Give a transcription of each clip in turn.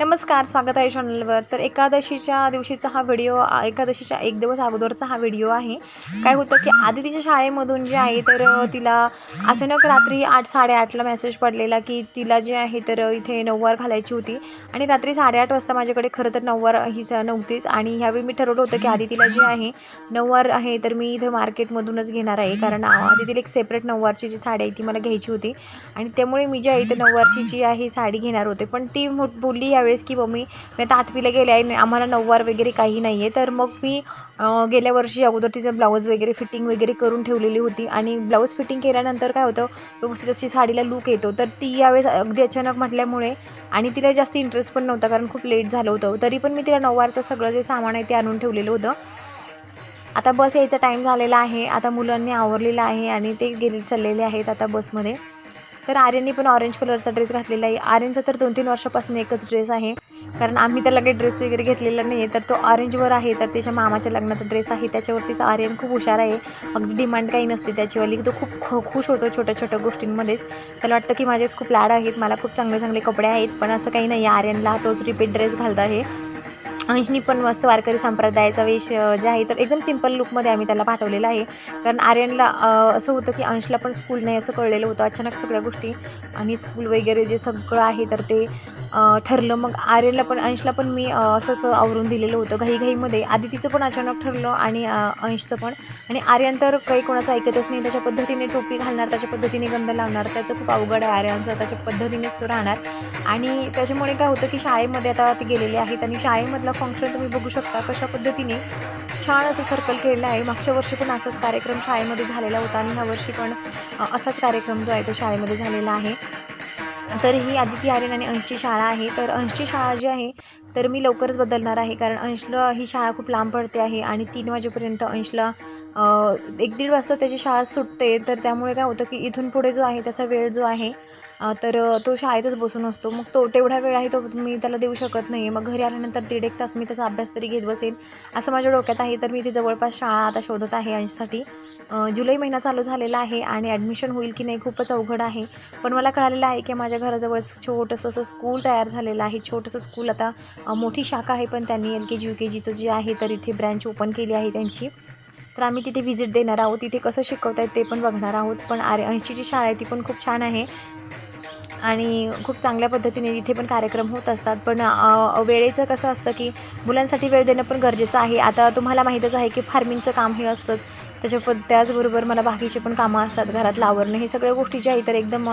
नमस्कार स्वागत आहे चॅनलवर तर एकादशीच्या दिवशीचा हा व्हिडिओ एकादशीच्या एक दिवस अगोदरचा हा व्हिडिओ आहे. काय होतं की आधी तिच्या शाळेमधून जे आहे तर तिला अचानक रात्री आठ साडेआठला मेसेज पडलेला की तिला जे आहे तर इथे नऊवार घालायची होती. आणि रात्री साडेआठ वाजता माझ्याकडे खरं तर नऊवार ही नव्हतीच. आणि ह्यावेळी मी ठरवलं होतं की आधी तिला जे आहे नऊवार आहे तर मी इथे मार्केटमधूनच घेणार आहे. कारण आधी तिला एक सेपरेट नऊवारची जी साडी आहे ती मला घ्यायची होती. आणि त्यामुळे मी जी आहे तर नऊवारची जी आहे साडी घेणार होते. पण ती मो बोलली वेळेस की मम्मी मी आता आठवीला गेले आहे आम्हाला नऊवार वगैरे काही नाही आहे. तर मग मी गेल्या वर्षी अगोदर तिचं ब्लाऊज वगैरे फिटिंग वगैरे करून ठेवलेली होती. आणि ब्लाऊज फिटिंग केल्यानंतर काय होतं व्यवस्थित अशी साडीला लूक येतो. तर ती यावेळेस अगदी अचानक म्हटल्यामुळे आणि तिला जास्त इंटरेस्ट पण नव्हता कारण खूप लेट झालं होतं. तरी पण मी तिला नऊवारचं सगळं जे सामान आहे ते आणून ठेवलेलं होतं. आता बस यायचा टाईम झालेला आहे. आता मुलांनी आवरलेलं आहे आणि ते गेले चाललेले आहेत आता बसमध्ये. तर आर्यनने पण ऑरेंज कलरचा ड्रेस घातलेला आहे. आर्यनचा तर दोन तीन वर्षापासून एकच ड्रेस आहे. कारण आम्ही त्याला काही ड्रेस वगैरे घेतलेला नाही आहे. तर तो ऑरेंजवर आहे. तर त्याच्या मामाच्या लग्नाचा ड्रेस आहे. त्याच्यावरतीच आर्यन खूप हुशार आहे. अगदी डिमांड काही नसते त्याचीवाली. तो खूप खो खुश होतो छोट्या छोट्या गोष्टींमध्येच. त्याला वाटतं की माझेच खूप लाड आहेत. मला खूप चांगले चांगले कपडे आहेत. पण असं काही नाही आर्यनला तोच रिपीट ड्रेस घालत आहे. अंशनी पण मस्त वारकरी संप्रदायाचा वेश जे आहे तर एकदम सिंपल लुकमध्ये आम्ही त्याला पाठवलेला आहे. कारण आर्यनला असं होतं की अंशला पण स्कूल नाही असं कळलेलं होतं. अचानक सगळ्या गोष्टी आणि स्कूल वगैरे जे सगळं आहे तर ते ठरलं. मग आर्यनला पण अंशला पण मी असंच आवरून दिलेलं होतं. घाईघाईमध्ये आदितीचं पण अचानक ठरलं आणि अंशचं पण. आणि आर्यन तर काही कोणाचं ऐकतच नाही. त्याच्या पद्धतीने टोपी घालणार त्याच्या पद्धतीने गंध लावणार. त्याचं खूप अवघड आहे आर्यनचं. त्याच्या पद्धतीनेच तो राहणार. आणि त्याच्यामुळे काय होतं की शाळेमध्ये आता ते गेलेले आहेत आणि शाळेमधला फंक्शन तुम्ही बघू शकता कशा पद्धतीने छान असं सर्कल केलेलं आहे. मागच्या वर्षी पण असाच कार्यक्रम शाळेमध्ये झालेला होता आणि ह्या वर्षी पण असाच कार्यक्रम जो आहे तो शाळेमध्ये झालेला आहे. तर ही आदिती आर्यन आणि अंशची शाळा आहे. तर अंशची शाळा जी आहे तर मी लवकरच बदलणार आहे. कारण अंशला ही शाळा खूप लांब पडते आहे आणि तीन वाजेपर्यंत अंशला एक दीड वाजता त्याची शाळा सुटते. तर त्यामुळे काय होतं की इथून पुढे जो आहे त्याचा वेळ जो आहे तर तो शाळेतच बसून असतो. मग तो तेवढा वेळ आहे तो मी त्याला देऊ शकत नाही मग घरी आल्यानंतर दीड एक तास मी त्याचा अभ्यास तरी घेत बसेन. असं माझ्या डोक्यात आहे. तर मी ती जवळपास शाळा आता शोधत आहे अंशसाठी जुलै महिना चालू झालेला आहे आणि ॲडमिशन होईल की नाही खूपच अवघड आहे. पण मला कळालेलं आहे की माझ्या घराजवळ छोटंसं असं स्कूल तयार झालेलं आहे. छोटंसं स्कूल आता मोठी शाखा आहे. पण त्यांनी एल के जी यू के जीचं जे आहे तर इथे ब्रँच ओपन केली आहे त्यांची. तर आम्ही तिथे व्हिजिट देणार आहोत. तिथे कसं शिकवत आहेत ते पण बघणार आहोत. पण आरे ऐंशीची शाळा आहे ती पण खूप छान आहे. आणि खूप चांगल्या पद्धतीने इथे पण कार्यक्रम होत असतात. पण वेळेचं कसं असतं की मुलांसाठी वेळ देणं पण गरजेचं आहे. आता तुम्हाला माहीतच आहे की फार्मिंगचं काम हे असतंच. त्याच्या प त्याचबरोबर मला बाकीचे पण कामं असतात. घरातलं आवरणं हे सगळ्या गोष्टी ज्या आहे तर एकदम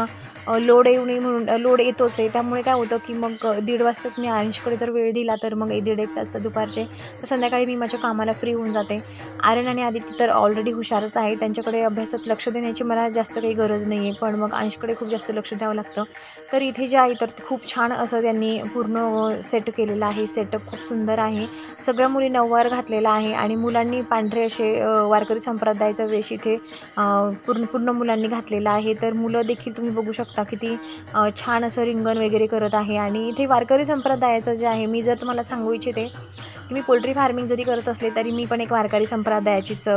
लोड येऊ नये म्हणून लोड येतोच आहे. त्यामुळे काय होतं की मग दीड वाजताच मी आयुषकडे जर वेळ दिला तर मग दीड एक तास दुपारचे तर संध्याकाळी मी माझ्या कामाला फ्री होऊन जाते. आर्यन आणि आदित्य तर ऑलरेडी हुशारच आहे त्यांच्याकडे अभ्यासात लक्ष देण्याची मला जास्त काही गरज नाही आहे पण मग अंशकडे खूप जास्त लक्ष द्यावं लागतं. तर इथे जे आहे तर खूप छान असं त्यांनी पूर्ण सेट केलेलं आहे. सेटअप खूप सुंदर आहे. सगळ्या मुली नऊवार घातलेला आहे आणि मुलांनी पांढरे असे वारकरी संप्रदायाचा वेश इथे पूर्ण पूर्ण मुलांनी घातलेला आहे. तर मुलं देखील तुम्ही बघू शकता किती छान असं रिंगण वगैरे करत आहे. आणि इथे वारकरी संप्रदायाचं जे आहे मी जर तुम्हाला सांगू इच्छिते की मी पोल्ट्री फार्मिंग जरी करत असले तरी मी पण एक वारकरी संप्रदायाचीच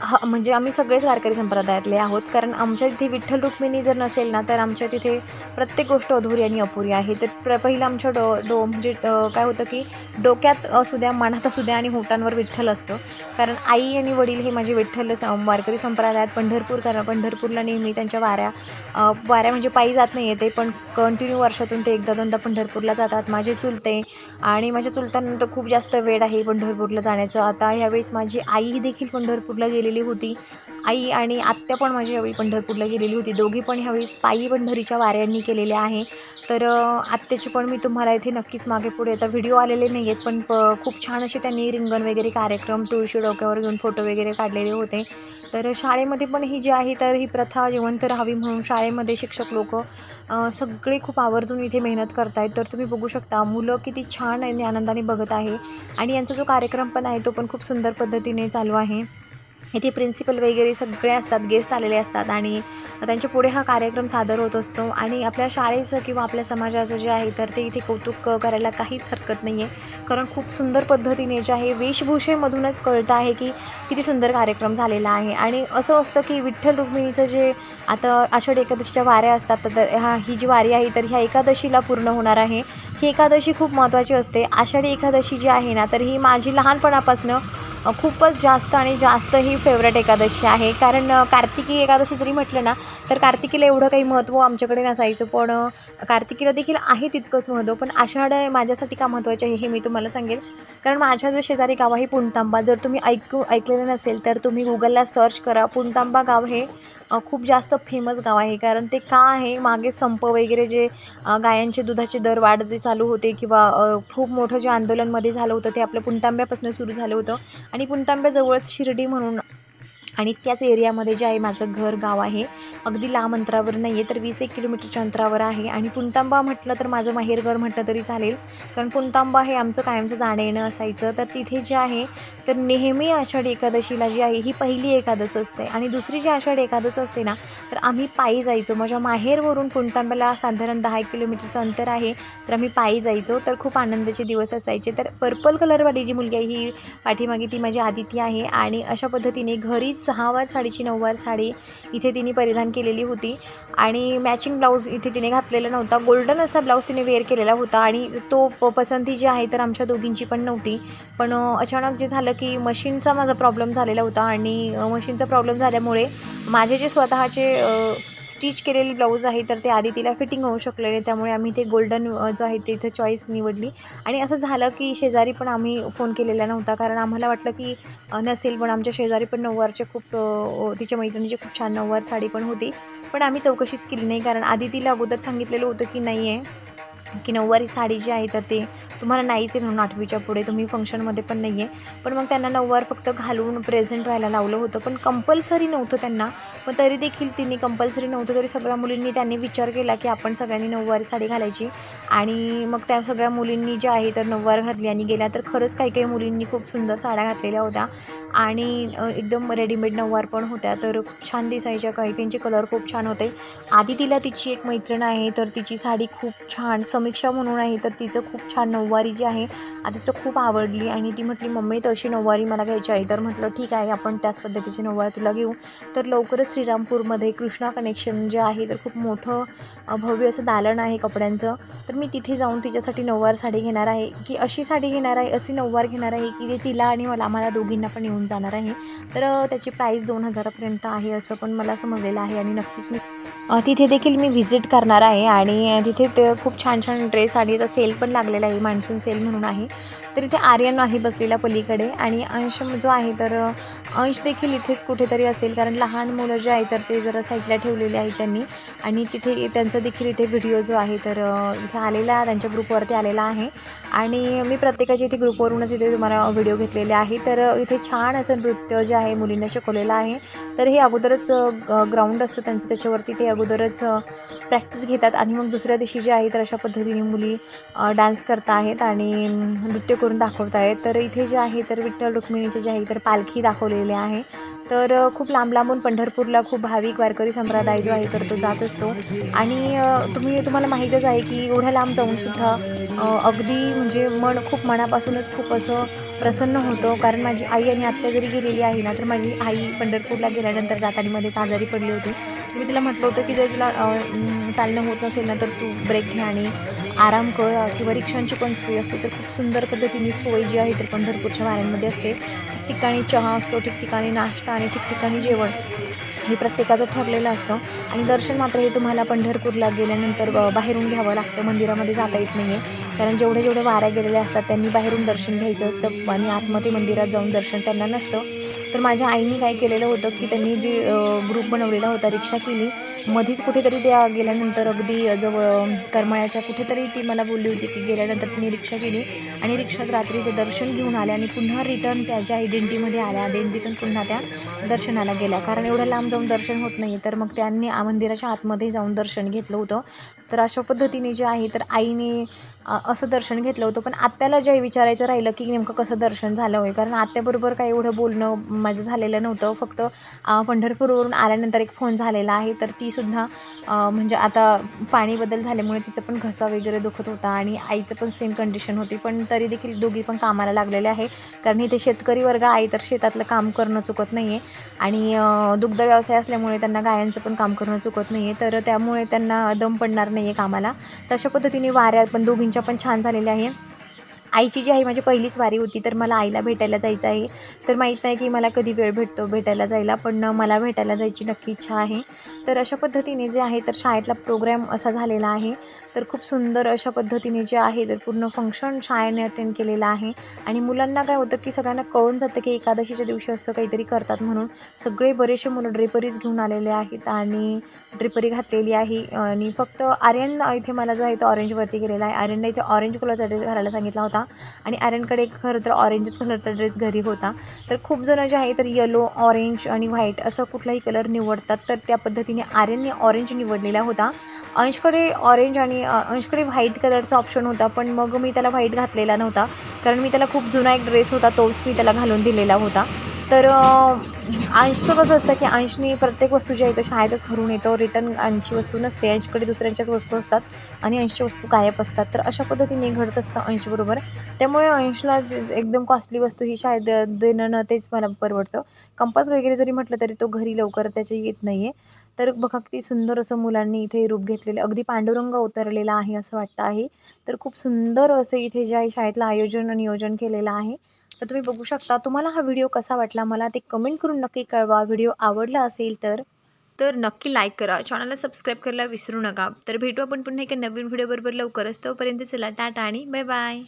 ह म्हणजे आम्ही सगळेच वारकरी संप्रदायातले आहोत. कारण आमच्या इथे विठ्ठल रुक्मिणी जर नसेल ना तर आमच्या तिथे प्रत्येक गोष्ट अधुरी आणि अपुरी आहे. तर प्र पहिलं आमच्या डो डो म्हणजे काय होतं की डोक्यात असू द्या मनात असू द्या आणि होटांवर विठ्ठल असतं. कारण आई आणि वडील हे माझे विठ्ठल सं वारकरी संप्रदायात पंढरपूर करा पंढरपूरला नेहमी त्यांच्या वाऱ्या वाऱ्या म्हणजे पायी जात नाही आहे ते पण कंटिन्यू वर्षातून ते एकदा दोनदा पंढरपूरला जातात. माझे चुलते आणि माझ्या चुलत्यांना खूप जास्त वेळ आहे पंढरपूरला जाण्याचं. आता ह्यावेळेस माझी आई देखील पंढरपूरला गेली गेलेली होती. आई आणि आत्या पण माझी यावेळी पंढरपूरला गेलेली होती. दोघी पण ह्यावेळी पायी पंढरीच्या वाऱ्यांनी केलेल्या आहे. तर आत्याची पण मी तुम्हाला इथे नक्कीच मागे पुढे आता व्हिडिओ आलेले नाही आहेत पण प खूप छान असे त्यांनी रिंगण वगैरे कार्यक्रम तुळशी डोक्यावर घेऊन फोटो वगैरे काढलेले होते. तर शाळेमध्ये पण ही जी आहे तर ही प्रथा जिवंत राहावी म्हणून शाळेमध्ये शिक्षक लोक सगळे खूप आवर्जून इथे मेहनत करत आहेत तर तुम्ही बघू शकता मुलं किती छान आणि आनंदाने बघत आहे. आणि यांचा जो कार्यक्रम पण आहे तो पण खूप सुंदर पद्धतीने चालू आहे. इथे प्रिन्सिपल वगैरे सगळे असतात गेस्ट आलेले असतात आणि त्यांच्या पुढे हा कार्यक्रम सादर होत असतो. आणि आपल्या शाळेचं किंवा आपल्या समाजाचं जे आहे तर ते इथे कौतुक करायला काहीच हरकत नाही आहे कारण खूप सुंदर पद्धतीने जे आहे वेशभूषेमधूनच कळतं आहे की किती सुंदर कार्यक्रम झालेला आहे. आणि असं असतं की विठ्ठल रुक्मिणीचं जे आता आषाढ एकादशीच्या वाऱ्या असतात तर ह्या ही जी वारी आहे तर ह्या एकादशीला पूर्ण होणार आहे. ही एकादशी खूप महत्त्वाची असते. आषाढी एकादशी जी आहे ना तर ही माझी लहानपणापासनं खूपच जास्त आणि जास्त ही फेवरेट एकादशी आहे. कारण कार्तिकी एकादशी जरी म्हटलं ना तर कार्तिकीला एवढं काही महत्त्व आमच्याकडे नसायचं. पण कार्तिकीला देखील आहे तितकंच महत्त्व पण आषाढ माझ्यासाठी का महत्त्वाचे आहे हे मी तुम्हाला सांगेल. कारण माझ्या जे शेजारी गाव आहे पुणतांबा. जर तुम्ही ऐकू ऐकलेलं नसेल तर तुम्ही गुगलला सर्च करा पुणतांबा गाव हे. खूप जास्त फेमस गाव आहे. कारण ते का आहे? मागे संप वगैरे जे गायांचे दुधाचे दर वाढ जे चालू होते किंवा खूप मोठं जे आंदोलनमध्ये झालं होतं ते आपल्या पुणतांब्यापासून सुरू झालं होतं. आणि पुणतांब्याजवळच शिर्डी म्हणून आणि त्याच एरियामध्ये जे आहे माझं घर गाव आहे अगदी लांब अंतरावर नाही आहे तर वीस एक किलोमीटरच्या अंतरावर आहे. आणि पुणतांबा म्हटलं तर माझं माहेरघर म्हटलं तरी चालेल. कारण पुणतांबा हे आमचं कायमचं जाणं येणं असायचं. तर तिथे जे आहे तर नेहमी आषाढी एकादशीला जी आहे ही पहिली एकादश असते. आणि दुसरी जी आषाढी एकादश असते ना तर आम्ही पायी जायचो. माझ्या माहेरवरून पुणतांब्याला साधारण दहा एक किलोमीटरचं अंतर आहे तर आम्ही पायी जायचो. तर खूप आनंदाचे दिवस असायचे. तर पर्पल कलरवाली जी मुलगी आहे ही पाठीमागे ती माझी आदिती आहे. आणि अशा पद्धतीने घरीच सहावार साडीची नऊवार साडी इथे तिने परिधान केलेली होती. आणि मॅचिंग ब्लाऊज इथे तिने घातलेला नव्हता. गोल्डन असा ब्लाऊज तिने वेअर केलेला होता. आणि तो प पसंती जी आहे तर आमच्या दोघींची पण नव्हती. पण अचानक जे झालं की मशीनचा माझा प्रॉब्लेम झालेला होता. आणि मशीनचा प्रॉब्लेम झाल्यामुळे माझे जे स्वतःचे स्टिच केलेले ब्लाऊज आहे तर ते आधी तिला फिटिंग होऊ शकले नाही त्यामुळे आम्ही ते गोल्डन जो आहे ते इथं चॉईस निवडली. आणि असं झालं की शेजारी पण आम्ही फोन केलेला नव्हता कारण आम्हाला वाटलं की नसेल पण आमच्या शेजारी पण नऊवारचे खूप तिच्या मैत्रिणीची खूप छान नऊवार साडी पण होती. पण आम्ही चौकशीच केली नाही कारण आधी तिला अगोदर सांगितलेलं होतं की नाही आहे की नऊवारी साडी जी आहे तर ते तुम्हाला नाहीच आहे म्हणून आठवीच्या पुढे. तुम्ही फंक्शनमध्ये पण नाही आहे पण मग त्यांना नऊवार फक्त घालून प्रेझेंट व्हायला लावलं होतं. पण कंपल्सरी नव्हतं त्यांना. पण तरी देखील तिने कंपल्सरी नव्हतं तरी सगळ्या मुलींनी त्यांनी विचार केला की आपण सगळ्यांनी नऊवारी साडी घालायची. आणि मग त्या सगळ्या मुलींनी जे आहे तर नऊवार घातली आणि गेल्या. तर खरंच काही काही मुलींनी खूप सुंदर साड्या घातलेल्या होत्या. आणि एकदम रेडीमेड नऊवार पण होत्या. तर खूप छान दिसायच्या. काही काहींचे कलर खूप छान होते. आधी तिला तिची एक मैत्रीण आहे तर तिची साडी खूप छान समीक्षा म्हणून आहे तर तिचं खूप छान नऊवारी जी आहे आधी तिला खूप आवडली आणि ती म्हटली मम्मी तशी नऊवारी मला घ्यायची आहे. तर म्हटलं ठीक आहे आपण त्याच पद्धतीची नऊवारी तुला घेऊ. तर लवकरच श्रीरामपूरमध्ये कृष्णा कनेक्शन जे आहे तर खूप मोठं भव्य असं दालन आहे कपड्यांचं. तर मी तिथे जाऊन तिच्यासाठी नऊवार साडी घेणार आहे की अशी साडी घेणार आहे अशी नऊवार घेणार आहे की ते तिला आणि मला आम्हाला दोघींना पण येऊन जाणार आहे. तर त्याची प्राईस दोन हजारापर्यंत आहे असं पण मला समजलेलं आहे आणि नक्कीच मी तिथे देखील मी व्हिजिट करणार आहे आणि तिथे ते खूप छान छान ड्रेस आणि तर सेल पण लागलेला आहे मान्सून सेल म्हणून आहे. तर इथे आर्यन आहे बसलेला पलीकडे आणि अंश जो आहे तर अंश देखील इथेच कुठेतरी असेल कारण लहान मुलं जे आहे तर ते जरा साईडला ठेवलेले आहेत त्यांनी. आणि तिथे त्यांचा देखील इथे व्हिडिओ जो आहे तर इथे आलेला त्यांच्या ग्रुपवरती आलेला आहे. आणि मी प्रत्येकाच्या इथे ग्रुपवरूनच इथे तुम्हाला व्हिडिओ घेतलेले आहे. तर इथे छान असं नृत्य जे आहे मुलींना शिकवलेलं आहे. तर हे अगोदरच ग्राउंड असतं त्यांचं त्याच्यावरती ते अगोदरच प्रॅक्टिस घेतात. आणि मग दुसऱ्या दिवशी जे आहे तर अशा पद्धतीने मुली डान्स करत आहेत आणि नृत्य करून दाखवत आहे तर इथे जे आहे तर विठ्ठल रुक्मिणीचे जे आहे तर पालखी दाखवलेली आहे. तर खूप लांब लांबून पंढरपूरला खूप भाविक वारकरी संप्रदाय जो आहे तर तो जात असतो. आणि तुम्ही तुम्हाला माहीतच आहे की एवढ्या लांब जाऊनसुद्धा अगदी म्हणजे मन खूप मनापासूनच खूप असं प्रसन्न होतो. कारण माझी आई आणि आत्या जरी गेलेली आहे ना तर माझी आई पंढरपूरला गेल्यानंतर जाताना मध्येच आजारी पडली होती. मी तिला म्हटलं होतं की जर तुला चालणं होत नसेल ना तर तू ब्रेक घे आणि आराम कर किंवा रिक्षांची पण सोय असते. तर खूप सुंदर पद्धतीने सोय जी आहे तर पंढरपूरच्या वाऱ्यांमध्ये असते. ठिकठिकाणी चहा असतो ठिकठिकाणी नाश्ता आणि ठिकठिकाणी जेवण हे प्रत्येकाचं ठरलेलं असतं. आणि दर्शन मात्र हे तुम्हाला पंढरपूरला गेल्यानंतर बाहेरून घ्यावं लागतं. मंदिरामध्ये जाता येत नाही आहे कारण जेवढे जेवढे वाऱ्या गेलेल्या असतात त्यांनी बाहेरून दर्शन घ्यायचं असतं. आणि आतमध्ये मंदिरात जाऊन दर्शन त्यांना नसतं. तर माझ्या आईने काय केलेलं होतं की त्यांनी जी ग्रुप बनवलेला होता रिक्षा केली मधीच कुठेतरी त्या गेल्यानंतर अगदी जवळ करमाळ्याच्या कुठेतरी ती मला बोलली होती की गेल्यानंतर तिने रिक्षा केली आणि रिक्षात रात्री ते दर्शन घेऊन आल्या आणि पुन्हा रिटर्न त्या ज्या आल्या. आयडेंटिटीतून पुन्हा त्या दर्शनाला गेल्या. कारण एवढं लांब जाऊन दर्शन होत नाही तर मग त्यांनी मंदिराच्या आतमध्ये जाऊन दर्शन घेतलं होतं. तर अशा पद्धतीने जे आहे तर आईने असं दर्शन घेतलं होतं. पण आत्याला जे विचारायचं राहिलं की नेमकं कसं दर्शन झालं होय? कारण आत्याबरोबर काही एवढं बोलणं माझं झालेलं नव्हतं. फक्त पंढरपूरवरून आल्यानंतर एक फोन झालेला आहे. तर तीसुद्धा म्हणजे आता पाणी बदल झाल्यामुळे तिचं पण घसा वगैरे दुखत होता आणि आईचं पण सेम कंडिशन होती. पण तरी देखील दोघी पण कामाला लागलेले आहे. कारण इथे शेतकरी वर्ग आहे तर शेतातलं काम करणं चुकत नाही आहे आणि दुग्ध व्यवसाय असल्यामुळे त्यांना गायांचं पण काम करणं चुकत नाही आहे तर त्यामुळे त्यांना दम पडणार नाही. आहे कामाला. तशा पद्धतीने वाऱ्या पण दोघींच्या पण छान झालेल्या आहे आईची जी आहे माझी पहिलीच वारी होती तर मला आईला भेटायला जायचं आहे. तर माहीत नाही की मला कधी वेळ भेटतो भेटायला जायला पण मला भेटायला जायची नक्की इच्छा आहे. तर अशा पद्धतीने जे आहे तर शाळेतला प्रोग्रॅम असा झालेला आहे. तर खूप सुंदर अशा पद्धतीने जे आहे तर पूर्ण फंक्शन शाळेने अटेंड केलेलं आहे. आणि मुलांना काय होतं की सगळ्यांना कळून जातं की एकादशीच्या दिवशी असं काहीतरी करतात म्हणून. सगळे बरेचसे मुलं ड्रेपरीज घेऊन आलेले आहेत आणि ड्रेपरी घातलेली आहे. आणि फक्त आर्यन इथे मला जो आहे तो ऑरेंजवरती गेलेला आहे. आर्यनला इथे ऑरेंज कलरचा ड्रेस घालायला सांगितला होता. आणि आर्यनकडे खरं तर ऑरेंजच कलरचा ड्रेस घरी होता. तर खूप जणं जे आहे तर येलो ऑरेंज आणि व्हाईट असं कुठलाही कलर निवडतात. तर त्या पद्धतीने आर्यनने ऑरेंज निवडलेला होता. अंशकडे ऑरेंज आणि अंशकडे व्हाईट कलरचा ऑप्शन होता. पण मग मी त्याला व्हाईट घातलेला नव्हता. कारण मी त्याला खूप जुना एक ड्रेस होता तोच मी त्याला घालून दिलेला होता. तर अंशचं कसं असतं की अंशनी प्रत्येक वस्तू जी आहे तर शाळेतच हरून येतो रिटर्न अंशची वस्तू नसते अंशकडे दुसऱ्यांच्याच वस्तू असतात आणि अंशची वस्तू गायब असतात. तर अशा पद्धतीने घडत असतं अंशबरोबर त्यामुळे अंशला जे एकदम कॉस्टली वस्तू ही शाळेत देणं न तेच मला परवडतं. कंपास वगैरे जरी म्हटलं तरी तो घरी लवकर त्याच्या येत नाही आहे तर बघा किती सुंदर असं मुलांनी इथे रूप घेतलेलं अगदी पांडुरंग उतरलेला आहे असं वाटतं आहे. तर खूप सुंदर असं इथे जे आहे शाळेतलं आयोजन आणि नियोजन केलेलं आहे. तर तुम्ही बघू शकता. तुम्हाला हा व्हिडिओ कसा वाटला? मला ते कमेंट करून नक्की कळवा. व्हिडिओ आवडला असेल तर. तर नक्की लाईक करा. चॅनलला सबस्क्राईब करायला विसरू नका. तर भेटू आपण पुन्हा एका नवीन व्हिडिओबरोबर लवकरच. तोपर्यंत चला टाटा आणि बाय बाय